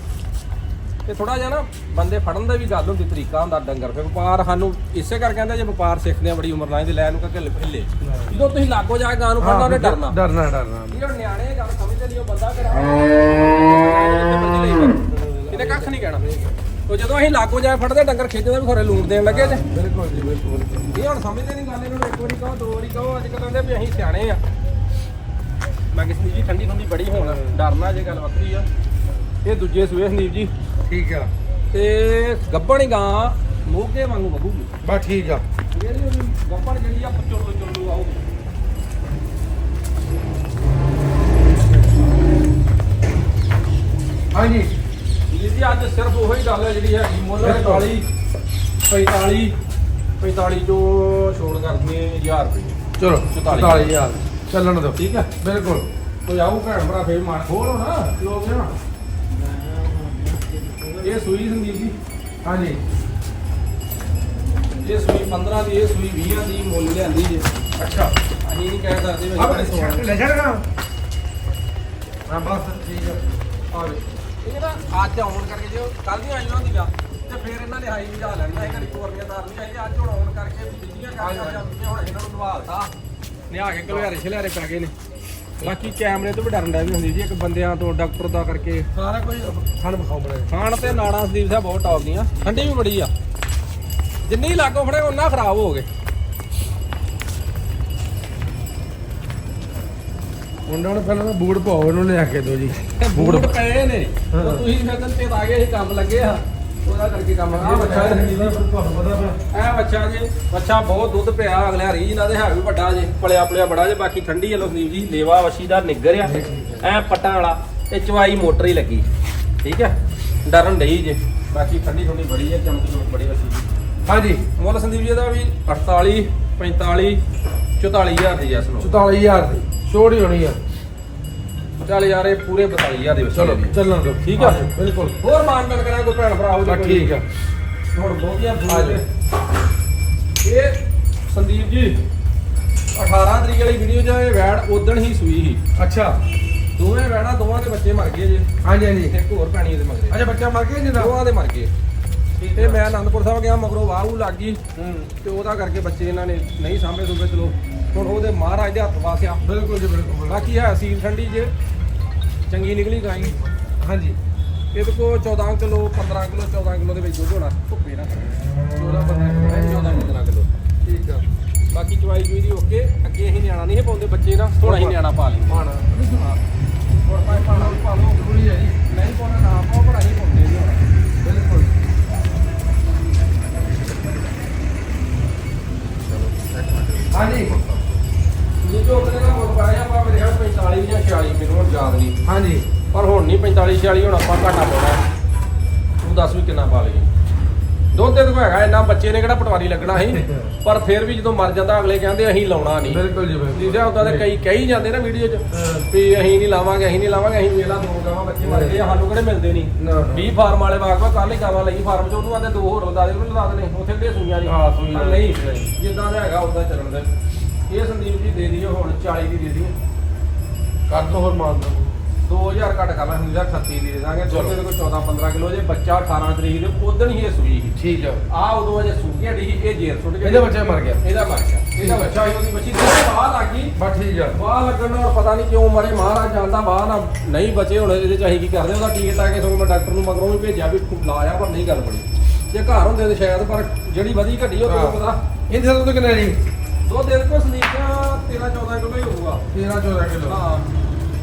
ਤੇ ਥੋੜਾ ਜਿਹਾ ਨਾ ਬੰਦੇ ਫੜਨ ਦਾ ਵੀ ਗੱਲ ਹੁੰਦੀ ਤਰੀਕਾ ਹੁੰਦਾ ਡੰਗਰ ਫਿਰ। ਵਪਾਰ ਸਾਨੂੰ ਇਸੇ ਕਰਕੇ ਕਹਿੰਦਾ ਜੇ ਵਪਾਰ ਸਿੱਖਦੇ ਆ ਬੜੀ ਉਮਰ ਨਾਲ ਇਹਦੇ ਲੈ ਨੂੰ ਕਿ ਹਿੱਲੇ ਜਦੋਂ ਤੁਸੀਂ ਲਾਗੋ ਜਾ ਕੇ ਗਾਂ ਨੂੰ ਫੜਨਾ ਉਹਨੇ ਡਰਨਾ। ਡਰਨਾ ਡਰਨਾ। ਇਹ ਹੁਣ ਨਿਆਣੇ ਇਹ ਗੱਲ ਸਮਝਦੇ ਨਹੀਂ ਉਹ ਬੰਦਾ ਕਰਾ। ਇਹਨੇ ਕੱਖ ਨਹੀਂ ਕਹਿਣਾ। ਉਹ ਜਦੋਂ ਅਸੀਂ ਲਾਗੋ ਜਾ ਕੇ ਫੜਦੇ ਡੰਗਰ ਖਿੱਚਦੇ ਵੀ ਖਰੇ ਲੂਣ ਦੇਣ ਲੱਗੇ ਜੇ। ਬਿਲਕੁਲ ਜੀ ਬਿਲਕੁਲ। ਇਹ ਹੁਣ ਸਮਝਦੇ ਨਹੀਂ ਗੱਲ ਇਹਨਾਂ ਨੂੰ ਇੱਕ ਵਾਰੀ ਕਹੋ ਦੋ ਵਾਰੀ ਕਹੋ ਅੱਜ ਕੱਲ੍ਹ ਕਹਿੰਦੇ ਵੀ ਅਸੀਂ ਸਿਆਣੇ ਆ। ਮੈਂ ਕਿਸ ਜੀ ਠੰਡੀ ਠੰਡੀ ਬੜੀ ਹੋਣ ਡਰਨਾ ਜੇ ਗੱਲ ਵੱਖਰੀ ਆ। ਇਹ ਦੂਜੇ ਸੂਏ ਸੰਦੀਪ ਜੀ। ਠੀਕ ਆ। ਤੇ ਗੱਬਣ ਗਾਂ ਮੋਗੇ ਵਾਂਗੂ ਵਗੂਗੀ ਬਸ ਠੀਕ ਆ। ਜਿਹੜੀ ਗੱਬਣ ਜਿਹੜੀ ਆ ਚੁੱਲੂ ਚੁੱਲੂ ਆਊ ਹਾਂਜੀ। ਜੀ ਅੱਜ ਸਿਰਫ ਉਹੀ ਗੱਲ ਹੈ ਜਿਹੜੀ ਹੈਗੀ ਮੁੱਲ 45 45 45 ਜੋ ਛੋੜ ਕਰਦੀ 1000 ਰੁਪਏ। ਚਲੋ 44 44000 ਚੱਲਣ ਦਿਓ। ਠੀਕ ਹੈ? ਬਿਲਕੁਲ। ਕੋਈ ਆਊ ਭੈਣ ਭਰਾ ਫੇਰ ਮਾਰ ਖੋਲ ਹੋਣਾ ਲੋਕ ਨਾ। ਇਹ ਸੂਈ ਸੰਦੀਪ ਜੀ ਹਾਂਜੀ। ਇਹ ਸੂਈ 15 ਦੀ ਇਹ ਸੂਈ 20 ਦੀ ਮੁੱਲ ਲਿਆਂਦੀ ਜੇ। ਅੱਛਾ। ਅਸੀਂ ਨਹੀਂ ਕਹਿ ਸਕਦੇ ਸੋਹਣੇ ਲੈ ਜਾਣਾ ਹਾਂ ਬਸ ਠੀਕ ਆ ਆਵੇ ਇਹ ਨਾ ਅੱਜ ਆਉਣ ਕਰਕੇ ਜੇ ਕੱਲ ਨਹੀਂ ਆਈ ਹੁੰਦੀਆਂ ਤੇ ਫਿਰ ਇਹਨਾਂ ਨੇ ਹਾਈ ਵਿਜਾ ਲੈਣਾ ਇਹ ਘੜੀ ਕੋਰਨੀਆਂ ਦਾਰ ਨਹੀਂ ਆਈ ਅੱਜ ਹੁਣ ਆਉਣ ਕਰਕੇ ਵੀ ਬਿਜਲੀਆਂ ਕਰਕੇ ਜਾਂਦੀਆਂ ਹੁਣ ਇਹਨਾਂ ਨੂੰ ਨਵਾਲਤਾ। ਨਿਆ ਕੇ ਘਲਿਆਰੇ ਛਲਿਆਰੇ ਪੈ ਗਏ ਨੇ। ਬਾਕੀ ਕੈਮਰੇ ਤੋਂ ਵੀ ਡਰਨ ਡੈ ਵੀ ਹੁੰਦੀ ਜੀ ਇੱਕ ਬੰਦਿਆਂ ਤੋਂ ਡਾਕਟਰ ਦਾ ਕਰਕੇ। ਸਾਰਾ ਕੋਈ ਖਾਣ ਬਖਾਉ ਬੜੇ ਖਾਣ ਤੇ ਨਾੜਾਂ ਸੰਦੀਪ ਸਾਹਿਬ ਬਹੁਤ ਟੌਪ ਦੀਆਂ ਠੰਡੀ ਵੀ ਬੜੀ ਆ। ਜਿੰਨੀ ਲਾਗੋ ਫੜੇ ਉਹਨਾਂ ਖਰਾਬ ਹੋ ਗਏ। ਮੁੰਡਾ ਨੂੰ ਪਹਿਲਾਂ ਤਾਂ ਬੂਟ ਪਾਓ ਇਹਨੂੰ ਲਿਆ ਕੇ ਦਿਓ ਜੀ। ਬੂਟ ਪਏ ਨੇ। ਉਹ ਤੁਸੀਂ ਫਿਰ ਤੇ ਆ ਗਏ ਸੀ ਕੰਮ ਲੱਗੇ ਆ। ਉਹਦਾ ਕਰਕੇ ਕੰਮ ਆ। ਬੱਚਾ ਇਹ ਤੁਹਾਨੂੰ ਪਤਾ ਪਿਆ। ਬੱਚਾ ਜੀ ਬੱਚਾ ਬਹੁਤ ਦੁੱਧ ਪਿਆ ਅਗਲੇ ਰੀਜ ਨਾਲ ਤੇ ਹੈ ਵੀ ਵੱਡਾ ਜੇ ਪਲਿਆ ਪਲਿਆ ਬੜਾ ਜੇ ਬਾਕੀ ਠੰਡੀ ਹੈ ਲੋ ਸੰਦੀਪ ਜੀ ਲੇਵਾ ਵਸ਼ੀ ਦਾ ਨਿੱਗਰ ਆ। ਐ ਪੱਟਾਂ ਵਾਲਾ ਤੇ ਚਵਾਈ ਮੋਟਰ ਹੀ ਲੱਗੀ। ਠੀਕ ਹੈ ਡਰਨ ਡਈ ਜੇ। ਬਾਕੀ ਠੰਡੀ ਠੰਡੀ ਬੜੀ ਹੈ ਚਮਕੀ ਚਮਕ ਬੜੀ ਵਸ਼ੀ ਦੀ ਹਾਂਜੀ ਮੁੱਲ ਸੰਦੀਪ ਜੀ ਦਾ ਵੀ 48 45 44000 ਦੀ ਜਸ ਨੂੰ। 44000 ਦੀ। ਛੋੜੀ ਹੋਣੀ ਆ। ਚੱਲ ਯਾਰ ਇਹ ਪੂਰੇ 42000 ਦੇ ਵਿੱਚ ਚਲੋ ਚੱਲਣ ਦਿਓ। ਠੀਕ ਆ। ਬਿਲਕੁਲ। ਹੋਰ ਮਾਨਤਨ ਕਰਾਂ ਕੋਈ ਭੈਣ ਭਰਾ ਹੋ ਠੀਕ ਆ। ਹੁਣ ਬਹੁਤੀਆਂ ਜਾਓ। ਇਹ ਸੰਦੀਪ ਜੀ 18 ਤਰੀਕ ਵਾਲੀ ਵੀਡੀਓ 'ਚ ਇਹ ਵੈੜ ਹੀ ਸੂਈ ਸੀ। ਅੱਛਾ। ਦੋਵੇਂ ਵੈੜਾਂ ਦੋਵਾਂ ਦੇ ਬੱਚੇ ਮਰ ਗਏ ਜੇ। ਹਾਂਜੀ ਹਾਂਜੀ। ਇੱਕ ਹੋਰ ਪੈਣੀ ਇਹਦੇ ਮਗਰੇ। ਅੱਛਾ ਬੱਚਾ ਮਰ ਗਿਆ ਜੀ ਦਾ ਦੋਵਾਂ ਦੇ ਮਰ ਗਏ। ਤੇ ਮੈਂ ਆਨੰਦਪੁਰ ਸਾਹਿਬ ਗਿਆ ਮਗਰੋਂ ਵਾਹੂ ਲੱਗ ਗਈ। ਹੂੰ। ਤੇ ਉਹਦਾ ਕਰਕੇ ਬੱਚੇ ਇਹਨਾਂ ਨੇ ਨਹੀਂ ਸਾਂਭੇ ਸੂਬੇ ਚਲੋ। ਹੁਣ ਉਹਦੇ ਮਹਾਰਾਜ ਦੇ ਹੱਥ ਵਾਸਿਆ ਬਿਲਕੁਲ ਜੀ ਬਿਲਕੁਲ ਬਾਕੀ ਹੈ ਸੀਲ ਠੰਡੀ ਜੇ। ਚੰਗੀ ਨਿਕਲੀ ਗਾਈ ਹਾਂਜੀ। ਇਹਦੇ ਕੋ 14 ਕਿਲੋ 15 ਕਿਲੋ 14 ਕਿਲੋ ਦੇ ਵਿੱਚ ਦੁੱਧ ਹੋਣਾ ਧੁੱਪੇ ਨਾ। 14 15 ਕਿਲੋ 14 15 ਕਿਲੋ। ਠੀਕ ਆ। ਬਾਕੀ ਚਵਾਈ ਚੂਈ ਦੀ ਓਕੇ। ਅੱਗੇ ਅਸੀਂ ਨਿਆਣਾ ਨਹੀਂ ਪਾਉਂਦੇ ਬੱਚੇ ਨਾ ਹੁਣ ਅਸੀਂ ਨਿਆਣਾ ਪਾ ਲਈ। ਪਾਣਾ ਹੁਣ ਭਾਈ ਪਾਣਾ ਵੀ ਪਾ ਲਓ ਜ਼ਰੂਰੀ ਹੈ ਜੀ। ਨਹੀਂ ਪਾਉਣਾ ਨਾ ਪਾਓ ਪਰ ਅਸੀਂ ਪਾਉਂਦੇ ਨਹੀਂ ਬਿਲਕੁਲ। ਹਾਂਜੀ। ਜੇ ਜੋ ਉਹਦੇ ਨਾਲ ਮੁੱਲ ਪਾਇਆ ਆਪਾਂ ਮੇਰੇ ਖਿਆਲ 45 ਜਾਂ 46 ਮੈਨੂੰ ਹੁਣ ਯਾਦ ਨਹੀਂ। ਹਾਂਜੀ। ਪਰ ਹੁਣ ਨਹੀਂ 45 46 ਹੁਣ ਆਪਾਂ ਘਾਟਾ ਪਾਉਣਾ ਤੂੰ ਦੱਸ ਵੀ ਕਿੰਨਾ ਪਾ ਲਈਏ। ਦੁੱਧ ਦੇ ਹੈਗਾ ਇੰਨਾ ਬੱਚੇ ਨੇ ਕਿਹੜਾ ਪਟਵਾਰੀ ਲੱਗਣਾ ਸੀ। [LAUGHS] ਪਰ ਫਿਰ ਵੀ ਜਦੋਂ ਮਰ ਜਾਂਦਾ ਅਗਲੇ ਕਹਿੰਦੇ ਅਸੀਂ ਲਾਉਣਾ ਨਹੀਂ। ਬਿਲਕੁਲ ਜੀ ਬਿਲਕੁਲ। ਜਿਹਦੇ ਹੁੰਦਾ ਤੇ ਕਈ ਕਹੀ ਜਾਂਦੇ ਨਾ ਵੀਡੀਓ 'ਚ। ਵੀ ਅਸੀਂ ਨਹੀਂ ਲਾਵਾਂਗੇ ਅਸੀਂ ਨਹੀਂ ਲਾਵਾਂਗੇ ਅਸੀਂ ਵੇਲਾ ਦੋ ਗਾਵਾਂ ਬੱਚੇ ਮਰ ਗਏ ਸਾਨੂੰ ਕਿਹੜੇ ਮਿਲਦੇ ਨਹੀਂ। ਨਾ, ਨਾ। 20 ਫਾਰਮ ਵਾਲੇ ਬਾਗ ਕੱਲ ਹੀ ਗਾਵਾਂ ਲਈ ਫਾਰਮ 'ਚ ਉਹਨੂੰ ਆਂਦੇ ਦੋ ਹੋਰ ਲਦਾ ਦੇ ਉਹਨੂੰ ਲਦਾ ਦੇਣੇ ਉੱਥੇ ਦੇ ਸੂਈਆਂ ਨਹੀਂ ਹਾਂ, ਸੂਈਆਂ। ਨਹੀਂ ਜਿੱਦਾਂ ਦਾ ਹੈਗਾ ਉਦਾਂ ਚੱਲਣ ਦੇ। ਇਹ ਸੰਦੀਪ ਜੀ ਦੇ ਦਿਓ ਹੁਣ 40 ਦੀ ਦੇ ਦਿਓ। ਕਰ ਦੋ ਹੋਰ ਮਾਨ ਦੋ। 2000 ਘੱਟ ਕਰ ਲਾਂ 38 ਦੀ ਦੇ ਦਾਂਗੇ। ਚਲੋ। ਦੁੱਧ ਦੇ ਕੋਈ 14 15 ਕਿਲੋ ਜੇ ਬੱਚਾ 18 ਤਰੀਕ ਦੇ ਉਦੋਂ ਹੀ ਇਹ ਸੂਈ ਸੀ। ਠੀਕ ਆ। ਆ ਉਦੋਂ ਅਜੇ ਸੂਕੀ ਹੱਡੀ ਸੀ ਇਹ ਜੇਰ ਸੁੱਟ ਗਿਆ ਇਹਦਾ ਬੱਚਾ ਮਰ ਗਿਆ। ਇਹਦਾ ਮਰ ਗਿਆ। ਇਹਦਾ ਬੱਚਾ ਸੀ, ਉਹਦੀ ਬੱਚੀ। ਤੇ ਬਾਹਰ ਲੱਗ ਗਈ ਬਸ ਠੀਕ ਆ। ਬਾਹਰ ਲੱਗਣ ਨਾਲ ਪਤਾ ਨਹੀਂ ਕਿਉਂ ਮਰੇ ਮਹਾਰਾਜ ਜਾਣਦਾ ਬਾਹਰ ਨਾ ਨਹੀਂ ਬਚੇ ਹੁਣ ਇਹਦੇ ਚ ਅਸੀਂ ਕੀ ਕਰਦੇ ਉਹਦਾ ਟੀਕੇ ਟਾਕੇ ਸਗੋਂ ਮੈਂ ਡਾਕਟਰ ਨੂੰ ਮਗਰੋਂ ਵੀ ਭੇਜਿਆ ਵੀ ਲਾਇਆ ਪਰ ਨਹੀਂ ਗੱਲ ਬਣੀ। ਜੇ ਘਰ ਹੁੰਦੇ ਤੇ ਸ਼ਾਇਦ ਪਰ ਜਿਹੜੀ ਵਧੀ ਘਟੀ ਉਹ ਤੁਹਾਨੂੰ ਪਤਾ। ਇਹਦੇ ਤੋਂ ਕਿੰਨਾ ਜੀ ਦੋ ਦਿਨ ਕੋ ਸਨੀਕਾ 13 14 ਕਿਲੋ ਹੀ ਹੋਊਗਾ। 13 14 ਕਿਲੋ। ਹਾਂ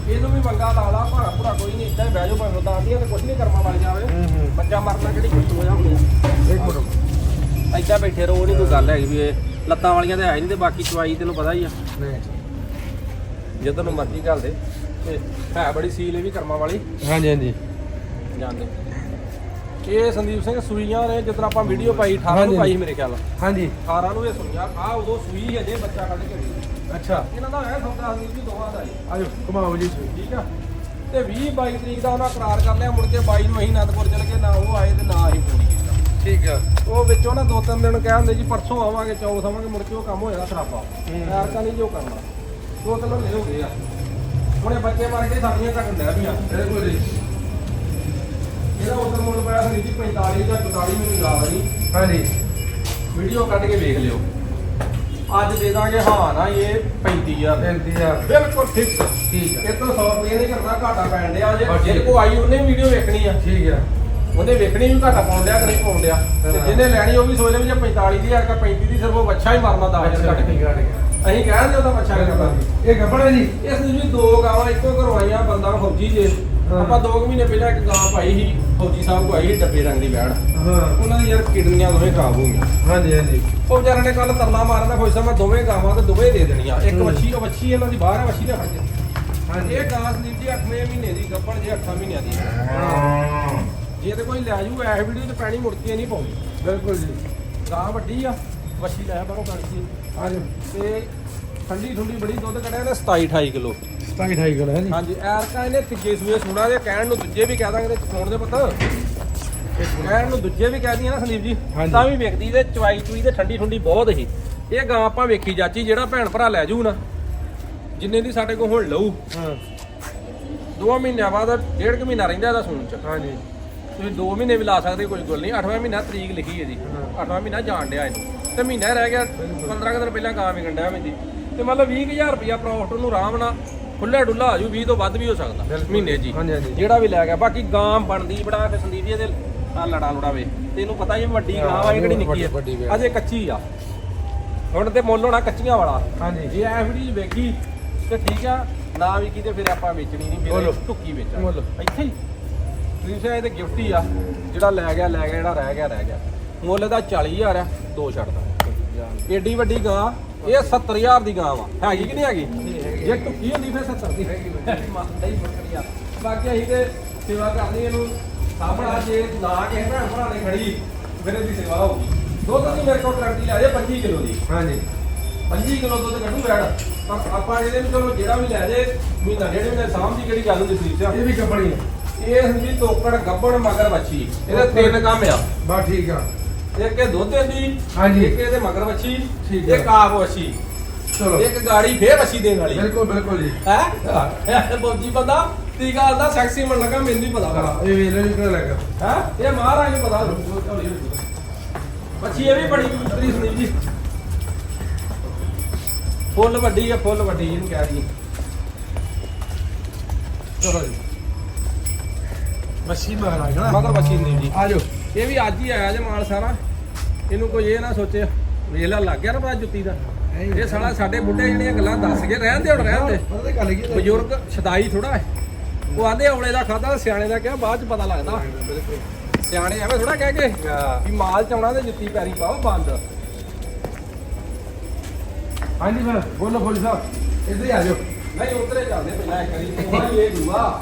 ਇਹਨੂੰ ਵੀ ਮੰਗਾ ਲਾ ਲਾ ਭਾਰਾ ਭੂਰਾ ਕੋਈ ਨਹੀਂ ਇੱਦਾਂ ਹੀ ਬਹਿ ਜਾਓ ਭਾਵੇਂ ਉਦਾਂ ਆਂਦੀਆਂ ਤੇ ਕੁਛ ਨਹੀਂ ਕਰਮਾ ਵਾਲੀ ਜਾਵੇ। ਹੂੰ ਹੂੰ। ਬੱਚਾ ਮਰਨਾ ਕਿਹੜੀ ਕੁਛ ਹੋ ਜਾਣੀ ਇੱਕ ਮਿੰਟ। ਇੱਦਾਂ ਬੈਠੇ ਰਹੋ ਨਹੀਂ ਕੋਈ ਗੱਲ ਹੈਗੀ ਵੀ ਇਹ ਲੱਤਾਂ ਵਾਲੀਆਂ ਤੇ ਹੈ ਨਹੀਂ ਤੇ ਬਾਕੀ ਚਵਾਈ ਤੈਨੂੰ ਪਤਾ ਹੀ ਆ। ਨਹੀਂ। ਜਦੋਂ ਨੂੰ ਮਰਜ਼ੀ ਘੱਲ ਦੇ ਤੇ ਹੈ ਬੜੀ ਸੀਲ ਇਹ ਵੀ ਕਰਮਾਂ ਵਾਲੀ। ਹਾਂਜੀ ਹਾਂਜੀ। ਜਾਂਦੇ। ਇਹ ਸੰਦੀਪ ਸਿੰਘ ਸੂਈਆਂ ਨੇ ਜਦੋਂ ਆਪਾਂ ਵੀਡੀਓ ਪਾਈ 18 ਹਾਂਜੀ। ਨੂੰ ਪਾਈ ਮੇਰੇ ਖਿਆਲ ਹਾਂਜੀ। 18 ਨੂੰ ਇਹ ਸੂਈਆਂ ਆ ਉਦੋਂ ਸੂਈ ਅਜੇ ਬੱਚਾ ਕੱਢ ਕੇ ਅੱਛਾ। ਇਹਨਾਂ ਦਾ ਹੈ ਸੌਦਾ ਸੰਦੀਪ ਜੀ ਦੋਵਾਂ ਦਾ ਹੀ ਆਜੋ ਘੁਮਾਓ ਜੀ। ਠੀਕ ਆ? ਤੇ 20 22 ਤਰੀਕ ਦਾ ਉਹਨਾਂ ਕਰਾਰ ਕਰ ਲਿਆ ਮੁੜ ਕੇ 22 ਨੂੰ ਅਸੀਂ ਅਨੰਦਪੁਰ ਚਲੇ ਗਏ ਨਾ ਉਹ ਆਏ ਤੇ ਨਾ ਅਸੀਂ ਪੂਰੀ ਕੀਤਾ। ਠੀਕ ਆ। ਉਹ ਵਿੱਚੋਂ ਨਾ ਦੋ ਤਿੰਨ ਦਿਨ ਕਹਿੰਦੇ ਜੀ ਪਰਸੋਂ ਆਵਾਂਗੇ ਚੌਥ ਆਵਾਂਗੇ ਮੁੜ ਕੇ ਉਹ ਕੰਮ ਹੋਏਗਾ ਖਰਾਬਾ ਹੂੰ। ਐਰਕਾ ਨਹੀਂ ਜੋ ਕਰਨਾ ਦੋ ਤਿੰਨ ਮਹੀਨੇ ਹੋ ਗਏ ਆ। ਹੁਣੇ ਬੱਚੇ ਮਰ ਕੇ ਸਾਡੀਆਂ ਘਟਣ ਡਿਆ ਪਈਆਂ। ਬਿਲਕੁਲ ਜੀ। ਇਹਦਾ ਉਧਰ ਮੁੱਲ ਪਿਆ ਸੀ ਜੀ 45 ਜਾਂ 44 ਮੈਨੂੰ ਯਾਦ ਨਹੀਂ ਹਾਂਜੀ। ਵੀਡੀਓ ਕੱਢ ਕੇ ਵੇਖ ਲਿਓ। ਅੱਜ ਦੇ ਦਾਂਗੇ ਹਾਂ ਨਾ ਇਹ 35000 33000 ਬਿਲਕੁਲ ਫਿਕਸ ਠੀਕ ਆ। ਇਹ ਤੋਂ 100 ਰੁਪਏ ਨਹੀਂ ਕਰਨਾ ਘਾਟਾ ਪੈਣ ਡਿਆ ਜੇ। ਜਿਹਦੇ ਕੋ ਆਈ ਉਹਨੇ ਵੀਡੀਓ ਵੇਖਣੀ ਆ। ਠੀਕ ਆ। ਉਹਨੇ ਵੇਖਣੀ ਵੀ ਘਾਟਾ ਪਾਉਣ ਡਿਆ ਕਿ ਨਹੀਂ ਪਾਉਣ ਡਿਆ। ਤੇ ਹਾਂ। ਜਿਹਨੇ ਲੈਣੀ ਉਹ ਵੀ ਸੋਚ ਲੈ ਵੀ ਜੇ 45 ਦੀ ਹਜ਼ਾਰ ਕਾ 35 ਦੀ ਸਿਰਫ ਉਹ ਬੱਚਾ ਹੀ ਮਰਨਾ 10000 ਅੱਛਾ ਘੱਟ ਆ ਅਸੀਂ ਕਹਿੰਦੇ ਉਹਦਾ ਬੱਚਾ ਕਰਦਾ ਇਹ ਗੱਬੜ ਹੈ ਜੀ। ਇਸ ਦੀ ਵੀ ਦੋ ਗਾਵਾਂ ਇੱਕੋ ਕਰਵਾਈਆਂ ਬੰਦਾ ਫੌਜੀ ਜੇ। ਹਾਂ। ਆਪਾਂ 2 ਮਹੀਨੇ ਪਹਿਲਾਂ ਇੱਕ ਗਾਂ ਪਾਈ ਸੀ ਫੌਜੀ ਸਾਹਿਬ ਕੋ ਆਈ ਸੀ ਡੱਬੇ ਰੰਗ ਦੀ ਵੈੜ ਹਾਂ। ਉਹਨਾਂ ਦੀ ਯਾਰ ਕਿਡਨੀਆਂ ਦੋਵੇਂ ਖਰਾਬ ਹੋ ਗਈਆਂ। ਹਾਂਜੀ ਹਾਂਜੀ। ਉਹ ਵਿਚਾਰੇ ਨੇ ਕੱਲ ਤਰਲਾ ਮਾਰਦਾ ਫੌਜੀ ਸਾਹਿਬ ਮੈਂ ਦੋਵੇਂ ਗਾਵਾਂ ਤੇ ਦੋਵੇਂ ਦੇ ਦੇਣੀਆਂ। ਇੱਕ। ਵੱਛੀ ਉਹ ਵੱਛੀ ਇਹਨਾਂ ਦੀ ਬਾਹਰ ਹੈ ਵੱਛੀ ਕੇ। ਹਾਂਜੀ। ਇਹ ਗਾਂ ਸੰਦੀਪ ਜੀ 8ਵੇਂ ਮਹੀਨੇ ਦੀ ਗੱਭਣ ਜੇ 8 ਮਹੀਨਿਆਂ ਦੀ। ਜੇ ਤੇ ਕੋਈ ਲੈ ਜੂ ਐ ਵੀਡੀਓ ਤੇ ਪੈਣੀ ਮੁੜ ਕੇ ਨਹੀਂ ਪਾਉਂਦੀ। ਬਿਲਕੁਲ ਜੀ। ਗਾਂ ਵੱਡੀ ਆ ਵੱਛੀ ਲੈ ਬਾਹਰੋਂ ਕੱਢ ਸੀ ਆਜੋ ਤੇ ਠੰਡੀ ਠੰਡੀ ਬੜੀ ਦੁੱਧ ਕੱਢਿਆ ਨੇ 27 28 ਕਿਲੋ। 27 28 ਕਿਲੋ ਹੈ ਜੀ ਹਾਂਜੀ ਐਰਕਾ ਇਹਨੇ ਤੀਜੇ ਸੂਏ ਸੁਣਾ ਦੇ ਕਹਿਣ ਨੂੰ ਦੂਜੇ ਵੀ ਕਹਿ ਦਾਂਗੇ ਤੇ ਫੋਨ ਦੇ ਪੁੱਤ। ਕਹਿਣ ਨੂੰ ਦੂਜੇ ਵੀ ਕਹਿ ਦੀਆਂ ਨਾ ਸੰਦੀਪ ਜੀ। ਤਾਂ ਵੀ ਵੇਖਦੀ ਤੇ ਚਵਾਈ ਚੂਈ ਤੇ ਠੰਡੀ ਠੰਡੀ ਬਹੁਤ ਸੀ। ਇਹ ਗਾਂ ਆਪਾਂ ਵੇਖੀ ਜਾਚੀ ਜਿਹੜਾ ਭੈਣ ਭਰਾ ਲੈ ਜੂ ਨਾ ਜਿੰਨੇ ਦੀ ਸਾਡੇ ਕੋਲ ਹੁਣ ਲਊ। ਹਾਂ। ਦੋ ਮਹੀਨਿਆਂ ਬਾਅਦ ਡੇਢ ਕੁ ਮਹੀਨਾ ਰਹਿੰਦਾ ਇਹਦਾ ਸੂਣ ਚ। ਹਾਂਜੀ। ਤੁਸੀਂ 2 ਮਹੀਨੇ ਵੀ ਲਾ ਸਕਦੇ ਕੋਈ ਗੱਲ ਨਹੀਂ। 8ਵਾਂ ਮਹੀਨਾ ਤਰੀਕ ਲਿਖੀ ਹੈ ਜੀ ਹਾਂ। 8ਵਾਂ ਮਹੀਨਾ ਜਾਣ ਡਿਆ ਇਹਨੂੰ। ਤੇ ਮਹੀਨਾ ਰਹਿ ਗਿਆ 15 ਕੁ ਦਿਨ ਪਹਿਲਾਂ ਗਾਂ ਵਿਕਣ ਡਿਆ ਮੈਂਦੀ ਤੇ ਮਤਲਬ 20000 ਰੁਪਇਆ ਪ੍ਰੋਫਿਟ ਨੂੰ ਆਰਾਮ ਨਾਲ ਖੁੱਲਾ ਡੁੱਲਾ ਆ ਜੂ 20 ਤੋਂ ਵੱਧ ਵੀ ਹੋ ਸਕਦਾ। ਮਹੀਨੇ ਜੀ। ਹਾਂਜੀ, ਹਾਂਜੀ। ਜਿਹੜਾ ਵੀ ਲੈ ਗਿਆ ਬਾਕੀ ਗਾਂ ਬਣਦੀ ਬੜਾ ਕੇ ਸੰਦੀਪ ਜੀ ਇਹਦੇ ਆ ਲੜਾ ਲੁੜਾ ਵੇ। ਤੈਨੂੰ ਪਤਾ ਹੈ ਵੱਡੀ ਗਾਂ ਆ ਇਹ ਕਿਹੜੀ ਨਿੱਕੀ ਵੱਡੀ- ਵੱਡੀ ਹੈ ਵੇ। ਅਜੇ ਕੱਚੀ ਆ। ਹੁਣ ਤੇ ਮੁੱਲ ਹੋਣਾ ਕੱਚੀਆਂ ਵਾਲਾ। ਹਾਂਜੀ। ਜੇ ਐ ਵੀਡੀਓ ਵੇਖੀ ਤੇ ਠੀਕ ਆ। ਨਾ ਵੀ ਕਿਤੇ ਫਿਰ ਆਪਾਂ ਵੇਚਣੀ ਨਹੀਂ ਬੋਲੋ। ਫਿਰ ਟੁੱਕੀ ਵੇਚਾਂ ਬੋਲੋ। ਇੱਥੇ ਹੀ। ਤੁਸੀਂ ਇਹ ਤੇ ਗਿਫਟ ਹੀ ਆ। ਜਿਹੜਾ ਲੈ ਗਿਆ ਲੈ ਗਿਆ ਜਿਹੜਾ ਰਹਿ ਗਿਆ ਰਹਿ ਗਿਆ। ਮੁੱਲ ਦਾ 40000 ਆ ਦੋ ਛੱਡਦਾ ਏਡੀ ਵੱਡੀ ਗਾਂ ਇਹ 70000 ਦੀ ਗਾਂ ਵਾ। ਹੈਗੀ ਕਿ ਨਹੀਂ ਹੈਗੀ? ਜੇ ਟੁੱਕੀ ਹੁੰਦੀ ਫਿਰ 70 ਦੀ ਮਾਤਾ ਹੀ ਬੱਕਰੀ ਆ ਬਾਕੀ ਅਸੀਂ ਤੇ ਸੇਵਾ ਕਰਨੀ ਇਹਨੂੰ। ਸਾਹਮਣਾ ਜੇ ਨਾ ਕਿਸੇ ਭੈਣ ਭਰਾ ਨੇ ਖੜੀ ਫਿਰ ਇਹਦੀ ਸੇਵਾ ਹੋਊਗੀ ਦੁੱਧ ਦੀ ਮੇਰੇ ਕੋਲ ਗਰੰਟੀ ਲੈ ਜੇ 25 ਕਿਲੋ ਦੀ। ਹਾਂਜੀ। 25 ਕਿਲੋ ਦੁੱਧ ਕੱਢੂ ਬੈੜ ਪਰ ਆਪਾਂ ਇਹਦੇ ਵਿੱਚ ਚਲੋ ਜਿਹੜਾ ਵੀ ਲੈ ਜੇ ਮਹੀਨਾ ਡੇਢ ਮਹੀਨੇ ਸਾਂਭ ਦੀ ਕਿਹੜੀ ਗੱਲ ਹੁੰਦੀ ਸੀ ਇਹ ਵੀ ਹੈ ਇਹ ਹੁੰਦੀ ਤੋਕੜ ਗੱਬੜ ਮਗਰ ਵੱਛੀ। ਇਹਦੇ ਤਿੰਨ ਕੰਮ ਆ। ਬਸ ਠੀਕ ਆ। ਇੱਕ ਇਹ ਦੁੱਧ ਦਿੰਦੀ ਹਾਂਜੀ। ਇੱਕ ਇਹਦੇ ਮਗਰ ਵੱਛੀ ਠੀਕ ਆ। ਇੱਕ ਆਪ ਵੱਛੀ। ਚਲੋ। ਇੱਕ ਗਾੜੀ ਫੇਰ ਵੱਛੀ ਦੇਣ ਵਾਲੀ। ਬਿਲਕੁਲ ਬਿਲਕੁਲ ਜੀ। ਹੈ? ਬੋਜੀ ਬੰਦਾ ਤੀ ਗੱਲ ਦਾ ਸੈਕਸੀ ਮਨ ਲੱਗਾ ਮੈਨੂੰ ਨਹੀਂ ਪਤਾ ਹਾਂ, ਇਹ ਵੇਲੇ ਵੀ ਕਿਹੜਾ ਲੱਗਾ? ਹੈ? ਇਹ ਮਹਾਰਾਜ ਨੂੰ ਪਤਾ ਵੱਛੀ ਇਹ ਵੀ ਬੜੀ ਕਬੂਤਰੀ ਸੁਣੀ ਜੀ। ਫੁੱਲ ਵੱਡੀ ਆ ਫੁੱਲ ਵੱਡੀ ਇਹਨੂੰ ਕਹਿ ਦਈਏ। ਚਲੋ ਜੀ। ਮੱਛੀ ਮਹਾਰਾਜ ਨਾ ਮਗਰ ਵੱਛੀ ਨਹੀਂ ਜੀ। ਆਜੋ ਇਹ ਵੀ ਅੱਜ ਹੀ ਆਇਆ ਜੇ ਮਾਲ ਸਾਰਾ। ਇਹਨੂੰ ਕੋਈ ਇਹ ਨਾ ਸੋਚੇ ਵੇਲਾ ਲੱਗ ਗਿਆ ਨਾ ਬੜਾ ਜੁੱਤੀ ਦਾ। ਇਹ ਸਾਲਾ ਸਾਡੇ ਬੁੱਢੇ ਜਿਹੜੀਆਂ ਗੱਲਾਂ ਦੱਸ ਕੇ ਰਹਿਣ ਦੇ ਹੁਣ ਰਹਿਣ ਦੇ। ਪਤਾ ਤਾਂ ਗੱਲ ਕੀ ਹੈ ਬਜ਼ੁਰਗ ਛਦਾਈ ਥੋੜਾ ਹੈ। ਉਹ ਆਂਦੇ ਔਲੇ ਦਾ ਖਾਦਾ ਸਿਆਣੇ ਦਾ ਕਿਹਾ ਬਾਅਦ ਚ ਪਤਾ ਲੱਗਦਾ। ਸਿਆਣੇ ਐਵੇਂ ਥੋੜਾ ਕਹਿ ਕੇ ਵੀ ਮਾਲ ਚਾਉਣਾ ਤੇ ਜੁੱਤੀ ਪੈਰੀ ਪਾਓ ਬੰਦ। ਹਾਂਜੀ ਫਿਰ ਬੋਲੋ ਫੌਜੀ ਸਾਹਿਬ। ਇੱਧਰ ਹੀ ਆਜੋ ਨਹੀਂ ਉਧਰੇ ਚੱਲਦੇ ਪਹਿਲਾਂ ਇੱਕ ਵਾਰੀ। ਤੋਹਾ ਹੀ ਇਹ ਦੂਆ।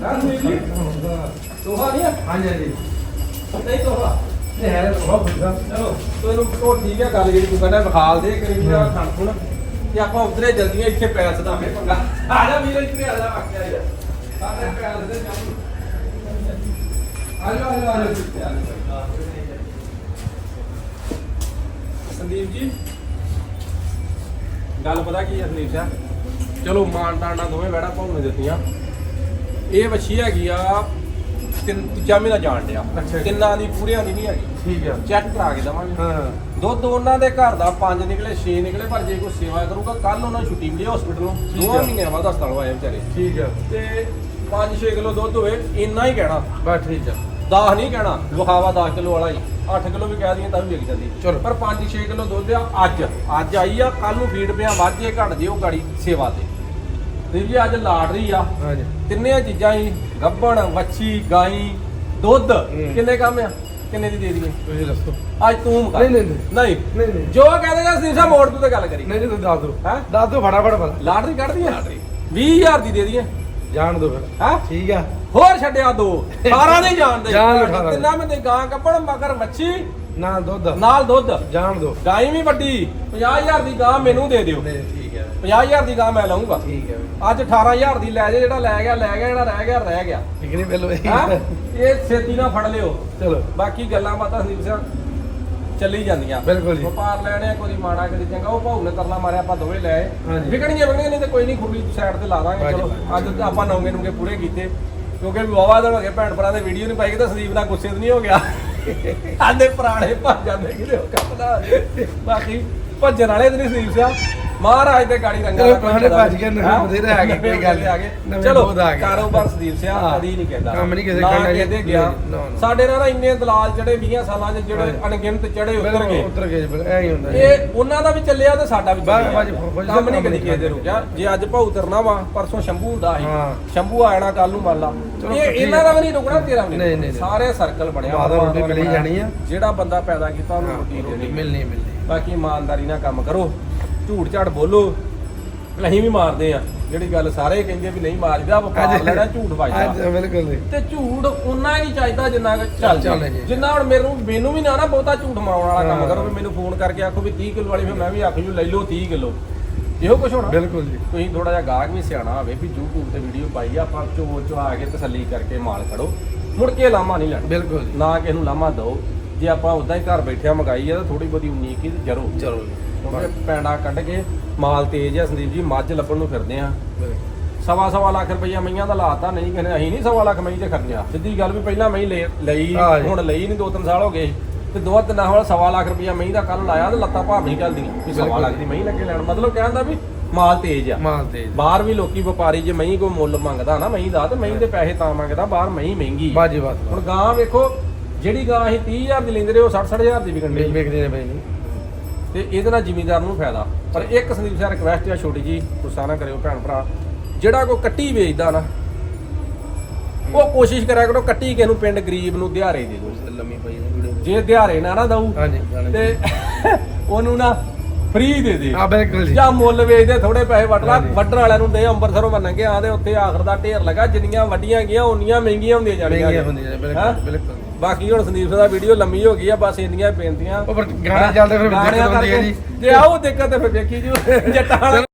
ਨਾ ਨਹੀਂ ਜੀ। ਤੋਹਾ ਨਹੀਂ ਆ? ਹਾਂਜੀ ਹਾਂਜੀ। ਨਹੀਂ ਤੋਹਾ। ਇਹ ਹੈ ਬਹੁਤ ਵਧੀਆ। ਚਲੋ ਤੈਨੂੰ ਉਹ ਠੀਕ ਹੈ ਗੱਲ ਜਿਹੜੀ ਤੂੰ ਕਹਿੰਦਾ ਵਿਖਾਲ ਦੇ ਕਰੀ ਮੇਰਾ ਖਾਣ ਖੁਣ ਤੇ ਆਪਾਂ ਉਧਰੇ ਜਲਦੀਆਂ ਇੱਥੇ ਪੈਲਸ ਦਾ ਫੇ ਪੰਗਾ। ਆ ਜਾ ਵੀਰ ਇੱਥੇ ਆ ਜਾ ਵਾਕਿਆ ਯਾਰ ਸਾਡੇ ਪੈਲਸ ਦੇ ਕੰਮ ਆ ਜਾ ਆ ਜਾ ਆ ਜਾ ਸੰਦੀਪ ਜੀ ਗੱਲ ਪਤਾ ਕੀ ਹੈ ਸੰਦੀਪ ਸਾਹਿਬ ਚਲੋ ਮਾਨ ਤਾਣਾ ਦੋਵੇਂ ਵੜਾ ਭਾਉ ਨੇ ਦਿੱਤੀਆਂ ਇਹ ਵੱਛੀ ਹੈਗੀ ਆ ਤਿੰਨ ਤੀਜਾ ਮਹੀਨਾ ਜਾਣ ਡਿਆ। ਅੱਛਾ। ਤਿੰਨਾਂ ਦੀ ਪੂਰਿਆਂ ਦੀ ਨਹੀਂ ਹੈਗੀ। ਠੀਕ ਹੈ ਚੈੱਕ ਕਰਾ ਕੇ ਦਵਾਂਗੇ। ਹਾਂ। ਦੁੱਧ ਉਹਨਾਂ ਦੇ ਘਰ ਦਾ 5 ਨਿਕਲੇ 6 ਨਿਕਲੇ ਪਰ ਜੇ ਕੋਈ ਸੇਵਾ ਕਰੂਗਾ ਕੱਲ ਉਹਨਾਂ ਨੂੰ ਛੁੱਟੀ ਮਿਲੀ ਹਸਪੀਟਲੋਂ ਠੀਕ ਦੋਵਾਂ ਆ। ਮਹੀਨਿਆਂ ਬਾਅਦ ਹਸਪਤਾਲੋਂ ਆਏ ਵਿਚਾਰੇ। ਠੀਕ ਹੈ ਤੇ 5-6 ਕਿਲੋ ਦੁੱਧ ਹੋਵੇ ਇੰਨਾ ਹੀ ਕਹਿਣਾ। ਬਸ ਠੀਕ ਹੈ 10 ਨਹੀਂ ਕਹਿਣਾ ਵਿਖਾਵਾ 10 ਕਿਲੋ ਵਾਲਾ ਹੀ। 8 ਕਿਲੋ ਵੀ ਕਹਿ ਦਈਏ ਤਾਂ ਵੀ ਵਿਕ ਜਾਂਦੀ। ਚਲੋ। ਪਰ 5-6 ਕਿਲੋ ਦੁੱਧ ਆ ਅੱਜ। ਅੱਜ ਆਈ ਆ ਕੱਲ ਨੂੰ ਫੀਡ ਪਿਆ ਵੱਧ ਜੇ ਘਟ ਜੇ ਉਹ ਗਾੜੀ ਸੇਵਾ ਤੇ। ਤੇ ਜੀ ਅੱਜ ਲਾਟਰੀ ਆ। ਹਾਂਜੀ। ਤਿੰਨੇ ਚੀਜ਼ਾਂ ਹੀ ਗੱਬਣ ਵੱਛੀ ਗਾਈ ਦੁੱਧ। ਕਿੰਨੇ ਕੰਮ ਆ? ਕਿੰਨੇ ਦੀ ਦੇ ਦਈਏ? ਤੁਸੀਂ ਦੱਸੋ। ਅੱਜ ਤੂੰ ਮੁਕਾ। ਨਹੀਂ, ਨਹੀਂ, ਨਹੀਂ। ਨਹੀਂ। ਜੋ ਕਹਿੰਦੇ ਜਾਂ ਸੀਸਾ ਮੋੜ ਤੂੰ ਤੇ ਗੱਲ ਕਰੀ। ਨਹੀਂ ਨਹੀਂ ਤੁਸੀਂ ਦੱਸ ਦਿਓ। ਹੈਂ? ਦੱਸ ਦਿਓ ਫਟਾਫਟ ਭਲਾ ਲਾਟਰੀ ਕੱਢਦੀ ਆ? ਲਾਟਰੀ। 20000 ਦੀ ਦੇ ਦਈਏ। ਜਾਣ ਦਿਓ ਫਿਰ। ਹੈ? ਠੀਕ ਆ। ਹੋਰ ਛੱਡਿਆ ਦੋ। 18 ਨਹੀਂ ਜਾਣਦੇ ਜਾਣ ਲਓ 18 ਤਿੰਨਾਂ ਮੈਂ ਗਾਂ ਕੱਪੜ ਮਗਰ ਮੱਛੀ ਨਾਲ ਦੁੱਧ। ਨਾਲ ਦੁੱਧ। ਜਾਣ ਦਿਓ। ਗਾਈ ਵੀ ਵੱਡੀ। 50000 ਦੀ ਗਾਂ ਮੈਨੂੰ ਦੇ ਦਿਓ। ਠੀਕ। 50000 ਦੀ ਗਾਂ ਮੈਂ ਲਵਾਂਗਾ ਠੀਕ ਹੈ ਅੱਜ 18000 ਦੀ ਲੈ ਜੇ ਜਿਹੜਾ ਲੈ ਗਿਆ ਲੈ ਗਿਆ ਜਿਹੜਾ ਰਹਿ ਗਿਆ ਰਹਿ ਗਿਆ। ਠੀਕ ਨਹੀਂ ਬਿੱਲ ਹੈਂ? ਇਹ ਛੇਤੀ ਨਾਲ ਫੜ ਲਿਓ। ਚਲੋ। ਬਾਕੀ ਗੱਲਾਂ ਬਾਤਾਂ ਸੰਦੀਪ ਸਿੰਘ ਚੱਲੀ ਜਾਂਦੀਆਂ। ਬਿਲਕੁਲ ਜੀ। ਵਪਾਰ ਲੈਣੇ ਕੋਈ ਮਾੜਾ ਕਦੀ ਚੰਗਾ ਉਹ ਭਾਊ ਨੇ ਤਰਲਾ ਮਾਰਿਆ ਆਪਾਂ ਦੋਵੇਂ ਲੈ ਆਏ। ਹਾਂਜੀ। ਵਿਕਣਗੇ ਵਿਕਣਗੇ ਨਹੀਂ ਤੇ ਕੋਈ ਨਹੀਂ ਖੁਰਲੀ ਸਾਈਡ ਤੇ ਲਾ ਦਾਂਗੇ। ਹਾਂਜੀ, ਚਲੋ। ਅੱਜ ਤਾਂ ਆਪਾਂ ਨੌਂਗੇ ਨੂੰਗੇ ਪੂਰੇ ਕੀਤੇ। ਕਿਉਂਕਿ ਵਾਵਾ ਦਿਨ ਹੋ ਗਏ ਭੈਣ ਭਰਾ ਦੇ ਵੀਡੀਓ ਨਹੀਂ ਪਾਈ ਕਿ ਤਾਂ ਸੰਦੀਪ ਨਾਲ ਗੁੱਸੇ ਤੇ ਨਹੀਂ ਹੋ ਗਿਆ। ਆਂਦੇ ਪੁਰਾਣੇ ਭੱਜ ਜਾਂਦੇ ਕਿਤੇ ਉਹ ਕੰਮ ਦਾ ਬਾਕੀ ਭੱਜਣ ਵਾਲੇ ਤੇ ਨਹੀਂ ਸੰਦੀਪ ਸਿਆ। ਮਹਾਰਾਜ ਦੇ ਗਾੜੀ ਰੰਗਾਂ ਚਲੋ ਦਾ ਪੁਰਾਣੇ ਭੱਜ ਗਏ, ਨਵੇਂ? ਬਥੇਰੇ ਆ ਗਏ, ਕੋਈ ਗੱਲ ਨਹੀਂ। ਨਵੇਂ ਚਲੋ ਬਹੁਤ ਆ ਗਏ। ਕਾਰੋਬਾਰ ਸੰਦੀਪ ਸਿਆ ਹਾਂ। ਕਦੀ ਨਹੀਂ ਕਹਿੰਦਾ ਕੰਮ ਨਹੀਂ ਕਿਸੇ ਨਾ ਕਰਨਾ ਜੀ। ਕਿਤੇ ਗਿਆ ਨਾ, ਨਾ। ਸਾਡੇ ਨਾਲ ਨਾ ਇੰਨੇ ਦਲਾਲ ਜਿਹੜੇ 20 ਸਾਲਾਂ 'ਚ ਜਿਹੜੇ ਹਾਂਜੀ। ਅਣਗਿਣਤ ਚੜੇ ਉਤਰ ਗਏ ਉਤਰ ਗਏ ਬਿਲਕੁਲ ਐ ਹੀ ਹੁੰਦਾ ਜੀ ਇਹ ਉਹਨਾਂ ਦਾ ਵੀ ਚੱਲਿਆ ਤੇ ਸਾਡਾ ਵੀ ਬਸ, ਚੱਲਿਆ ਬਸ, ਬਸ, ਕੰਮ ਨਹੀਂ ਕੰਮ ਕਦੀ ਕਿਸੇ ਦੇ ਰੁਕਿਆ ਜੇ ਅੱਜ ਭਾਉ ਤਰਨਾ ਵਾ ਪਰਸੋਂ ਸ਼ੰਭੂ ਸੀ ਹਾਂ। ਸ਼ੰਭੂ ਆ ਜਾਣਾ ਕੱਲ ਨੂੰ ਮੰਨ ਲਾ ਚਲੋ ਇਹ ਠੀਕ ਇਹਨਾਂ ਦਾ ਵੀ ਨਹੀਂ ਰੁਕਣਾ ਤੇਰਾ ਵੀ ਨਹੀਂ, ਨਹੀਂ, ਨਹੀਂ। ਸਾਰੇ ਸਰਕਲ ਬਣਿਆ ਵਾ, ਰੋਟੀ ਮਿਲੀ। ਜਾਣੀ ਆ। ਜਿਹੜਾ ਬੰਦਾ ਪੈਦਾ ਕੀਤਾ ਉਹਨੂੰ ਹਾਂ, ਰੋਟੀ ਦੇਣੀ ਮਿਲਣੀ ਮਿਲਣੀ ਬਾਕੀ ਇਮਾਨਦਾਰੀ ਨਾਲ ਕੰਮ ਕਰੋ ਝੂਠ ਝਾੜ ਬੋਲੋ। ਅਸੀਂ ਵੀ ਮਾਰਦੇ ਆ ਜਿਹੜੀ ਗੱਲ ਸਾਰੇ ਕਹਿੰਦੇ ਵੀ ਨਹੀਂ ਮਾਰੀਦਾ ਵਪਾਰ ਲੈਣਾ ਝੂਠ ਵੱਜਦਾ। ਬਿਲਕੁਲ ਜੀ। ਤੇ ਝੂਠ ਉਨਾ ਹੀ ਨਹੀਂ ਚਾਹੀਦਾ ਜਿੰਨਾ ਚੱਲ ਚੱਲ। ਜਿੰਨਾ ਹੁਣ ਮੈਨੂੰ ਮੈਨੂੰ ਵੀ ਨਾ ਨਾ ਬਹੁਤਾ ਝੂਠ ਮਾਰਨ ਵਾਲਾ ਕੰਮ। ਕਰੋ ਵੀ ਮੈਨੂੰ ਫੋਨ ਕਰਕੇ ਆਖੋ ਵੀ 30 ਕਿਲੋ ਵਾਲੀ ਫਿਰ ਮੈਂ ਵੀ ਆਖੂ ਜੀ ਲੈ ਲਓ 30 ਕਿਲੋ। ਇਹੋ ਕੁਝ ਹੋਣਾ। ਬਿਲਕੁਲ ਜੀ। ਤੁਸੀਂ ਥੋੜਾ ਜਿਹਾ ਗਾਹਕ ਵੀ ਸਿਆਣਾ ਹੋਵੇ ਵੀ YouTube ਤੇ ਵੀਡੀਓ ਪਾਈ ਆ ਆਪਾਂ ਚੋ ਚੋ ਆ ਕੇ ਤਸੱਲੀ ਕਰਕੇ ਮਾਲ ਖੜੋ ਮੁੜ ਕੇ ਲਾਮਾ ਨਹੀਂ ਲੈਣਾ। ਬਿਲਕੁਲ ਨਾ ਕਿਸੇ ਨੂੰ ਲਾਮਾ ਦਿਓ। ਜੇ ਆਪਾਂ ਉਦਾਂ ਹੀ ਘਰ ਬੈਠਿਆ ਮੰਗਾਈ ਆ ਤਾਂ ਥੋੜੀ ਬਹੁਤੀ ਉਨੀਕ ਹੀ ਜਰੋ ਚਲੋ ਜੀ ਕਿਉਂਕਿ ਪੈਂਡਾ ਕੱਢ ਕੇ ਮਾਲ ਤੇਜ਼ ਆ ਸੰਦੀਪ ਜੀ ਮੱਝ ਲੱਭਣ ਨੂੰ ਫਿਰਦੇ ਆ। ਸਵਾ ਸਵਾ ਲੱਖ ਰੁਪਈਆ ਮਈਆਂ ਦਾ ਲਾਤਾ ਨਹੀਂ ਕਹਿੰਦੇ ਅਸੀਂ ਨਹੀਂ ਸਵਾ ਲੱਖ ਮਈ ਤੇ ਖਰਚਿਆ। ਸਿੱਧੀ ਗੱਲ ਵੀ ਪਹਿਲਾਂ ਮਈ ਲਈ। ਹੁਣ ਲਈ ਨਹੀਂ ਦੋ ਤਿੰਨ ਸਾਲ ਹੋ ਗਏ। ਤੇ ਦੋ ਤਿੰਨ ਵਾਲਾ ਸਵਾ ਲੱਖ ਰੁਪਈਆ ਮਈ ਦਾ ਕੱਲ ਲਾਇਆ ਤੇ ਲੱਤਾਂ ਭਾਰ ਨਹੀਂ ਚੱਲਦੀਆਂ ਵੀ ਸਵਾ। ਲੱਖ ਦੀ ਮਈ ਲੱਗੇ ਲੈਣ। ਮਤਲਬ ਕਹਿੰਦਾ ਵੀ ਮਾਲ ਤੇਜ਼ ਆ। ਮਾਲ ਤੇ ਬਾਹਰ ਵੀ ਲੋਕੀ ਵਪਾਰੀ ਜੇ ਮਈ ਕੋ ਮੁੱਲ ਮੰਗਦਾ ਨਾ ਮਈ ਦਾ ਤੇ ਮਈ ਦੇ ਪੈਸੇ ਤਾਂ ਮੰਗਦਾ ਬਾਹਰ ਮਈ ਮਹਿੰਗੀ। ਬਾਜੀ ਬਾਤ ਹੁਣ ਗਾਂ ਵੇਖੋ ਜਿਹੜੀ ਗਾਂ ਅਸੀਂ 30000 ਦੀ ਲੈਂਦੇ ਰਹੇ ਉਹ 60 ਹਜ਼ਾਰ ਦੀ ਵਿਕਣ ਦੇ ਭਾਈ ਨਹੀਂ ਤੇ ਇਹਦੇ ਨਾਲ ਜ਼ਿਮੀਂਦਾਰ ਨੂੰ ਫਾਇਦਾ। ਪਰ ਇੱਕ ਸੰਦੀਪ ਸਾਹਿਬ ਰਿਕਵੈਸਟ ਆ ਛੋਟੀ ਜੀ ਗੁੱਸਾ ਨਾ ਕਰਿਓ ਭੈਣ ਭਰਾ। ਜਿਹੜਾ ਕੋ ਕੱਟੀ ਵੇਚਦਾ ਨਾ ਉਹ ਕੋਸ਼ਿਸ਼ ਕਰਿਆ ਕਰੋ ਕੱਟੀ ਕਿਸੇ ਨੂੰ ਪਿੰਡ ਗਰੀਬ ਨੂੰ ਦਿਹਾੜੇ ਦੇ ਦਿਓ। ਲੰਮੀ ਪਈ ਨੇ ਵੀਡੀਓ। ਜੇ ਦਿਹਾੜੇ ਨਾ ਨਾ ਦਊ ਹਾਂਜੀ। ਤੇ [LAUGHS] ਉਹਨੂੰ ਨਾ ਫ੍ਰੀ ਦੇ ਦੇ। ਹਾਂ ਬਿਲਕੁਲ ਜੀ। ਜਾਂ ਮੁੱਲ ਵੇਚਦੇ ਥੋੜੇ ਪੈਸੇ ਵੱਢ ਲਾ। ਵੱਢਣ ਵਾਲਿਆਂ ਨੂੰ ਦੇ ਅੰਬਰਸਰੋਂ ਮੰਨਗੇ ਆਦੇ ਉੱਥੇ ਆਖਰ ਦਾ ਢੇਰ ਲਗਾ ਜਿੰਨੀਆਂ ਵੱਡੀਆਂ ਗਈਆਂ ਉਨੀਆਂ ਮਹਿੰਗੀਆਂ ਹੁੰਦੀਆਂ ਜਾਣੀਆਂ? ਬਿਲਕੁਲ ਬਿਲਕੁਲ। ਬਾਕੀ ਹੁਣ ਸੰਦੀਪ ਦਾ ਵੀਡੀਓ ਲੰਮੀ ਹੋ ਗਈ ਆ ਬਸ ਇੰਨੀਆਂ ਬੇਨਤੀਆਂ ਉਹ ਪਰ ਗਾਣੇ ਚੱਲਦੇ ਫਿਰ ਦਿੱਕਤ ਹੁੰਦੀ ਹੈ ਜੀ। ਜੇ ਆਓ ਦਿੱਕਤ ਤੇ ਫਿਰ ਵੇਖੀ ਜੀ। ਜੱਟਾਂ ਵਾਲਾ